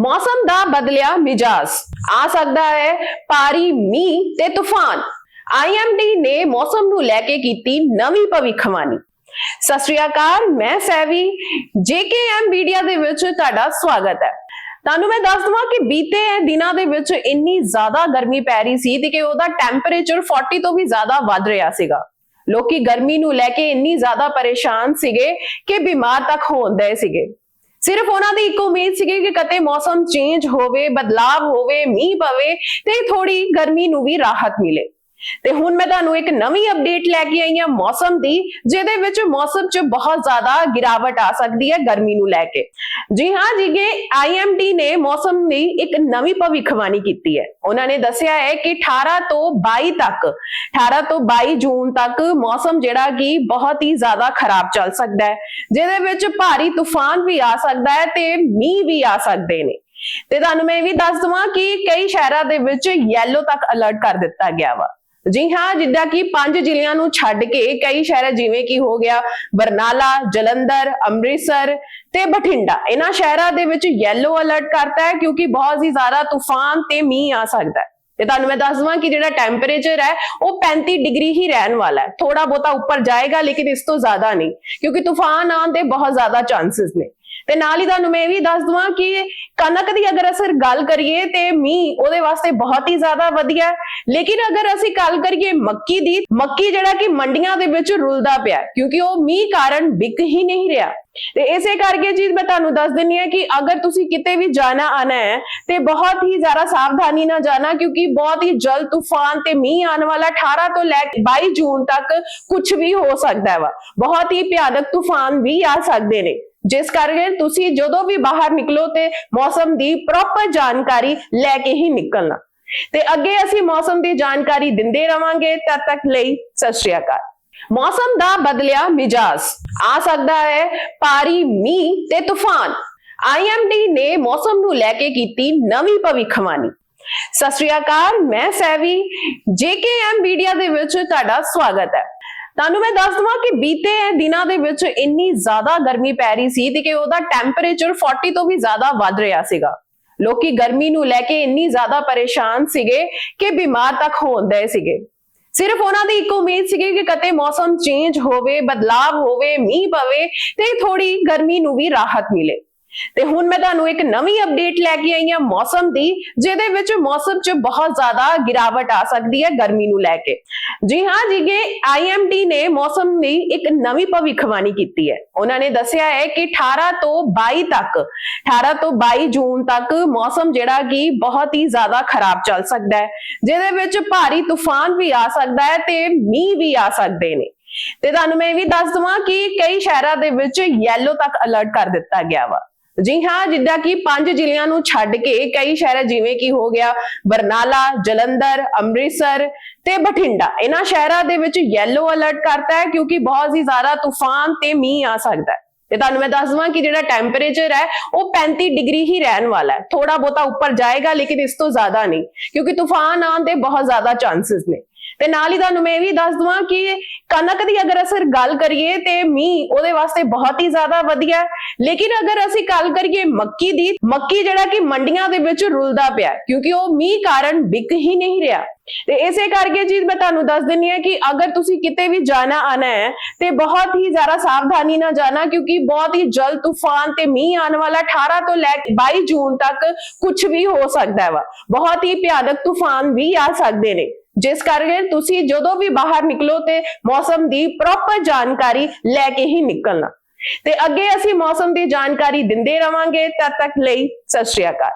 ਮੌਸਮ ਦਾ ਬਦਲਿਆ ਮਿਜਾਜ਼। ਆ ਸਕਦਾ ਹੈ ਭਾਰੀ ਮੀਂਹ ਤੇ ਤੂਫਾਨ। ਆਈਐਮਡੀ ਨੇ ਮੌਸਮ ਨੂੰ ਲੈ ਕੇ ਕੀਤੀ ਨਵੀਂ ਭਵਿੱਖਬਾਣੀ। ਸਤਿ ਸ਼੍ਰੀ ਅਕਾਲ, ਮੈਂ ਸੈਵੀ। ਜੇਕੇਐਮ ਮੀਡੀਆ ਦੇ ਵਿੱਚ ਤੁਹਾਡਾ ਸਵਾਗਤ ਹੈ। ਤੁਹਾਨੂੰ ਮੈਂ ਦੱਸ ਦਵਾਂ ਕਿ ਬੀਤੇ ਦਿਨਾਂ ਦੇ ਵਿੱਚ ਇੰਨੀ ਜ਼ਿਆਦਾ ਗਰਮੀ ਪੈ ਰਹੀ ਸੀ ਤੇ ਕਿ ਉਹਦਾ ਟੈਂਪਰੇਚਰ 40 ਤੋਂ ਵੀ ਜ਼ਿਆਦਾ ਵੱਧ ਰਿਹਾ ਸੀਗਾ। ਲੋਕੀ ਗਰਮੀ ਨੂੰ ਲੈ ਕੇ ਇੰਨੀ ਜ਼ਿਆਦਾ ਪਰੇਸ਼ਾਨ ਸੀਗੇ ਕਿ ਬਿਮਾਰ ਤੱਕ ਹੋਣ ਦੇ ਸੀਗੇ। ਸਿਰਫ ਉਹਨਾਂ ਦੀ ਇੱਕ ਉਮੀਦ ਸੀਗੀ ਕਿ ਕਦੇ ਮੌਸਮ ਚੇਂਜ ਹੋਵੇ, ਬਦਲਾਵ ਹੋਵੇ, ਮੀਂਹ ਪਵੇ ਤੇ ਥੋੜੀ ਗਰਮੀ ਨੂੰ ਵੀ ਰਾਹਤ ਮਿਲੇ। ਤੇ ਹੁਣ ਮੈਂ ਤੁਹਾਨੂੰ ਇੱਕ ਨਵੀਂ ਅਪਡੇਟ ਲੈ ਕੇ ਆਈ ਹਾਂ ਮੌਸਮ ਦੀ, ਜਿਹਦੇ ਵਿੱਚ ਮੌਸਮ 'ਚ ਬਹੁਤ ਜ਼ਿਆਦਾ ਗਿਰਾਵਟ ਆ ਸਕਦੀ ਹੈ ਗਰਮੀ ਨੂੰ ਲੈ ਕੇ। ਜੀ ਹਾਂ ਜਿਗੇ ਆਈਐਮਡੀ ਨੇ ਮੌਸਮ ਦੀ ਇੱਕ ਨਵੀਂ ਭਵਿੱਖਬਾਣੀ ਕੀਤੀ ਹੈ। ਉਹਨਾਂ ਨੇ ਦੱਸਿਆ ਹੈ ਕਿ 18 ਤੋਂ 22 ਤੱਕ 18 ਤੋਂ 22 ਜੂਨ ਤੱਕ ਮੌਸਮ ਜਿਹੜਾ ਕਿ ਬਹੁਤ ਹੀ ਜ਼ਿਆਦਾ ਖਰਾਬ ਚੱਲ ਸਕਦਾ ਹੈ, ਜਿਹਦੇ ਵਿੱਚ ਭਾਰੀ ਤੂਫਾਨ ਵੀ ਆ ਸਕਦਾ ਹੈ ਤੇ ਮੀਂਹ ਵੀ ਆ ਸਕਦੇ ਨੇ। ਤੇ ਤੁਹਾਨੂੰ ਮੈਂ ਇਹ ਵੀ ਦੱਸ ਦਵਾਂ ਕਿ ਕਈ ਸ਼ਹਿਰਾਂ ਦੇ ਵਿੱਚ ਯੈਲੋ ਤੱਕ ਅਲਰਟ ਕਰ ਦਿੱਤਾ ਗਿਆ ਵਾ। ਜੀ ਹਾਂ, ਜਿੱਦਾਂ ਕਿ ਪੰਜ ਜ਼ਿਲ੍ਹਿਆਂ ਨੂੰ ਛੱਡ ਕੇ ਕਈ ਸ਼ਹਿਰ ਜਿਵੇਂ ਕਿ ਹੋ ਗਿਆ ਬਰਨਾਲਾ, ਜਲੰਧਰ, ਅੰਮ੍ਰਿਤਸਰ ਤੇ ਬਠਿੰਡਾ। ਇਹਨਾਂ ਸ਼ਹਿਰਾਂ ਦੇ ਵਿੱਚ ਯੈਲੋ ਅਲਰਟ ਕਰਤਾ ਹੈ ਕਿਉਂਕਿ ਬਹੁਤ ਹੀ ਜ਼ਿਆਦਾ ਤੂਫਾਨ ਤੇ ਮੀਂਹ ਆ ਸਕਦਾ ਹੈ। ਤੇ ਤੁਹਾਨੂੰ ਮੈਂ ਦੱਸ ਦਵਾਂ ਕਿ ਜਿਹੜਾ ਟੈਂਪਰੇਚਰ ਹੈ, ਉਹ 35 ਡਿਗਰੀ ਹੀ ਰਹਿਣ ਵਾਲਾ ਹੈ। ਥੋੜਾ ਬਹੁਤਾ ਉੱਪਰ ਜਾਏਗਾ, ਲੇਕਿਨ ਇਸ ਤੋਂ ਜ਼ਿਆਦਾ ਨਹੀਂ। ਕਿਉਂਕਿ ਤੂਫਾਨ ਆਉਣ ਦੇ ਬਹੁਤ ਜ਼ਿਆਦਾ ਚਾਂਸਸ ਨੇ। ਤੇ ਨਾਲ ਹੀ ਤੁਹਾਨੂੰ ਮੈਂ ਇਹ ਵੀ ਦੱਸ ਦਵਾਂ ਕਿ ਕਣਕ ਦੀ ਅਗਰ ਅਸੀਂ ਗੱਲ ਕਰੀਏ ਤੇ ਮੀਂਹ ਉਹਦੇ ਵਾਸਤੇ ਬਹੁਤ ਹੀ ਜ਼ਿਆਦਾ ਵਧੀਆ ਲੇਕਿਨ ਅਗਰ ਅਸੀਂ ਗੱਲ ਕਰੀਏ ਮੱਕੀ ਦੀ, ਮੱਕੀ ਜਿਹੜਾ ਕਿ ਮੰਡੀਆਂ ਦੇ ਵਿੱਚ ਰੁਲਦਾ ਪਿਆ ਕਿਉਂਕਿ ਉਹ ਮੀਂਹ ਕਾਰਨ ਵਿਕ ਹੀ ਨਹੀਂ ਰਿਹਾ। ਤੇ ਇਸੇ ਕਰਕੇ ਜੀ ਮੈਂ ਤੁਹਾਨੂੰ ਦੱਸ ਦਿੰਨੀ ਹੈ ਕਿ ਅਗਰ ਤੁਸੀਂ ਕਿਤੇ ਵੀ ਜਾਣਾ ਆਣਾ ਹੈ ਤੇ ਬਹੁਤ ਹੀ ਜ਼ਿਆਦਾ ਸਾਵਧਾਨੀ ਨਾਲ ਜਾਣਾ, ਕਿਉਂਕਿ ਬਹੁਤ ਹੀ ਜਲ ਤੂਫਾਨ ਤੇ ਮੀਂਹ ਆਉਣ ਵਾਲਾ 18 ਤੋਂ ਲੈ ਕੇ 22 ਜੂਨ ਤੱਕ ਕੁਝ ਵੀ ਹੋ ਸਕਦਾ ਹੈ ਵਾ। ਬਹੁਤ ਹੀ ਭਿਆਨਕ ਤੂਫਾਨ ਵੀ ਆ ਸਕਦੇ ਨੇ। ਜਿਸ ਕਰਕੇ ਤੁਸੀਂ ਜਦੋਂ ਵੀ ਬਾਹਰ ਨਿਕਲੋ ਤੇ ਮੌਸਮ ਦੀ ਪ੍ਰੋਪਰ ਜਾਣਕਾਰੀ ਲੈ ਕੇ ਹੀ ਨਿਕਲਣਾ। ਤੇ ਅੱਗੇ ਅਸੀਂ ਮੌਸਮ ਦੀ ਜਾਣਕਾਰੀ ਦਿੰਦੇ ਰਵਾਂਗੇ। ਤਦ ਤੱਕ ਲਈ ਸਤਿ ਸ਼੍ਰੀ ਅਕਾਲ। ਮੌਸਮ ਦਾ ਬਦਲਿਆ ਮਿਜਾਜ਼। ਆ ਸਕਦਾ ਹੈ ਭਾਰੀ ਮੀਂਹ ਤੇ ਤੂਫਾਨ। ਆਈਐਮਡੀ ਨੇ ਮੌਸਮ ਨੂੰ ਲੈ ਕੇ ਕੀਤੀ ਨਵੀਂ ਭਵਿੱਖਬਾਣੀ। ਸਤਿ ਸ਼੍ਰੀ ਅਕਾਲ, ਮੈਂ ਸੈਵੀ। ਜੇਕੇਐਮ ਮੀਡੀਆ ਦੇ ਵਿੱਚ ਤੁਹਾਡਾ ਸਵਾਗਤ ਹੈ। ਤੁਹਾਨੂੰ ਮੈਂ ਦੱਸ ਦਵਾਂ ਕਿ ਬੀਤੇ ਦਿਨਾਂ ਦੇ ਵਿੱਚ ਇੰਨੀ ਜ਼ਿਆਦਾ ਗਰਮੀ ਪੈ ਰਹੀ ਸੀ ਤੇ ਕਿ ਉਹਦਾ ਟੈਂਪਰੇਚਰ 40 ਤੋਂ ਵੀ ਜ਼ਿਆਦਾ ਵੱਧ ਰਿਹਾ ਸੀਗਾ। ਲੋਕੀ ਗਰਮੀ ਨੂੰ ਲੈ ਕੇ ਇੰਨੀ ਜ਼ਿਆਦਾ ਪਰੇਸ਼ਾਨ ਸੀਗੇ ਕਿ ਬਿਮਾਰ ਤੱਕ ਹੋਣਦੇ ਸੀਗੇ। ਸਿਰਫ ਉਹਨਾਂ ਦੀ ਇੱਕ ਉਮੀਦ ਸੀਗੀ ਕਿ ਕਦੇ ਮੌਸਮ ਚੇਂਜ ਹੋਵੇ, ਬਦਲਾਵ ਹੋਵੇ, ਮੀਂਹ ਪਵੇ ਤੇ ਥੋੜੀ ਗਰਮੀ ਨੂੰ ਵੀ ਰਾਹਤ ਮਿਲੇ। ਤੇ ਹੁਣ ਮੈਂ ਤੁਹਾਨੂੰ ਇੱਕ ਨਵੀਂ ਅਪਡੇਟ ਲੈ ਕੇ ਆਈ ਹਾਂ ਮੌਸਮ ਦੀ, ਜਿਹਦੇ ਵਿੱਚ ਮੌਸਮ 'ਚ ਬਹੁਤ ਜ਼ਿਆਦਾ ਗਿਰਾਵਟ ਆ ਸਕਦੀ ਹੈ ਗਰਮੀ ਨੂੰ ਲੈ ਕੇ। ਜੀ ਹਾਂ ਜਿਗੇ ਆਈਐਮਡੀ ਨੇ ਮੌਸਮ ਦੀ ਇੱਕ ਨਵੀਂ ਭਵਿੱਖਬਾਣੀ ਕੀਤੀ ਹੈ। ਉਹਨਾਂ ਨੇ ਦੱਸਿਆ ਹੈ ਕਿ 18 ਤੋਂ 22 ਤੱਕ 18 ਤੋਂ 22 ਜੂਨ ਤੱਕ ਮੌਸਮ ਜਿਹੜਾ ਕਿ ਬਹੁਤ ਹੀ ਜ਼ਿਆਦਾ ਖਰਾਬ ਚੱਲ ਸਕਦਾ ਹੈ, ਜਿਹਦੇ ਵਿੱਚ ਭਾਰੀ ਤੂਫਾਨ ਵੀ ਆ ਸਕਦਾ ਹੈ ਤੇ ਮੀਂਹ ਵੀ ਆ ਸਕਦੇ ਨੇ। ਤੇ ਤੁਹਾਨੂੰ ਮੈਂ ਇਹ ਵੀ ਦੱਸ ਦਵਾਂ ਕਿ ਕਈ ਸ਼ਹਿਰਾਂ ਦੇ ਵਿੱਚ ਯੈਲੋ ਤੱਕ ਅਲਰਟ ਕਰ ਦਿੱਤਾ ਗਿਆ ਵਾ। ਜੀ ਹਾਂ, ਜਿੱਦਾਂ ਕਿ ਪੰਜ ਜ਼ਿਲ੍ਹਿਆਂ ਨੂੰ ਛੱਡ ਕੇ ਕਈ ਸ਼ਹਿਰ ਜਿਵੇਂ ਕਿ ਹੋ ਗਿਆ ਬਰਨਾਲਾ, ਜਲੰਧਰ, ਅੰਮ੍ਰਿਤਸਰ ਤੇ ਬਠਿੰਡਾ। ਇਹਨਾਂ ਸ਼ਹਿਰਾਂ ਦੇ ਵਿੱਚ ਯੈਲੋ ਅਲਰਟ ਕਰਤਾ ਹੈ ਕਿਉਂਕਿ ਬਹੁਤ ਹੀ ਜ਼ਿਆਦਾ ਤੂਫਾਨ ਤੇ ਮੀਂਹ ਆ ਸਕਦਾ ਹੈ। ਤੇ ਤੁਹਾਨੂੰ ਮੈਂ ਦੱਸ ਦਵਾਂ ਕਿ ਜਿਹੜਾ ਟੈਂਪਰੇਚਰ ਹੈ, ਉਹ 35 ਡਿਗਰੀ ਹੀ ਰਹਿਣ ਵਾਲਾ ਹੈ। ਥੋੜਾ ਬਹੁਤਾ ਉੱਪਰ ਜਾਏਗਾ, ਲੇਕਿਨ ਇਸ ਤੋਂ ਜ਼ਿਆਦਾ ਨਹੀਂ। ਕਿਉਂਕਿ ਤੂਫਾਨ ਆਉਣ ਦੇ ਬਹੁਤ ਜ਼ਿਆਦਾ ਚਾਂਸਸ ਨੇ। ਤੇ ਨਾਲ ਹੀ ਤੁਹਾਨੂੰ ਮੈਂ ਇਹ ਵੀ ਦੱਸ ਦਵਾਂ ਕਿ ਕਣਕ ਦੀ ਅਗਰ ਅਸੀਂ ਗੱਲ ਕਰੀਏ ਤੇ ਮੀਂਹ ਉਹਦੇ ਵਾਸਤੇ ਬਹੁਤ ਹੀ ਜ਼ਿਆਦਾ ਵਧੀਆ ਲੇਕਿਨ ਅਗਰ ਅਸੀਂ ਗੱਲ ਕਰੀਏ ਮੱਕੀ ਦੀ, ਮੱਕੀ ਜਿਹੜਾ ਕਿ ਮੰਡੀਆਂ ਦੇ ਵਿੱਚ ਰੁਲਦਾ ਪਿਆ ਕਿਉਂਕਿ ਉਹ ਮੀਂਹ ਕਾਰਨ ਵਿਕ ਹੀ ਨਹੀਂ ਰਿਹਾ। ਤੇ ਇਸੇ ਕਰਕੇ ਜੀ ਮੈਂ ਤੁਹਾਨੂੰ ਦੱਸ ਦਿੰਨੀ ਹੈ ਕਿ ਅਗਰ ਤੁਸੀਂ ਕਿਤੇ ਵੀ ਜਾਣਾ ਆਣਾ ਹੈ ਤੇ ਬਹੁਤ ਹੀ ਜ਼ਿਆਦਾ ਸਾਵਧਾਨੀ ਨਾਲ ਜਾਣਾ, ਕਿਉਂਕਿ ਬਹੁਤ ਹੀ ਜਲ ਤੂਫਾਨ ਤੇ ਮੀਂਹ ਆਉਣ ਵਾਲਾ 18 ਤੋਂ ਲੈ ਕੇ 22 ਜੂਨ ਤੱਕ ਕੁਝ ਵੀ ਹੋ ਸਕਦਾ ਹੈ ਵਾ। ਬਹੁਤ ਹੀ ਭਿਆਨਕ ਤੂਫਾਨ ਵੀ ਆ ਸਕਦੇ ਨੇ। ਜਿਸ ਕਰਕੇ ਤੁਸੀਂ ਜਦੋਂ ਵੀ ਬਾਹਰ ਨਿਕਲੋ ਤੇ ਮੌਸਮ ਦੀ ਪ੍ਰੋਪਰ ਜਾਣਕਾਰੀ ਲੈ ਕੇ ਹੀ ਨਿਕਲਣਾ। ਤੇ ਅੱਗੇ ਅਸੀਂ ਮੌਸਮ ਦੀ ਜਾਣਕਾਰੀ ਦਿੰਦੇ ਰਵਾਂਗੇ। ਤਦ ਤੱਕ ਲਈ ਸਤਿ ਸ਼੍ਰੀ ਅਕਾਲ।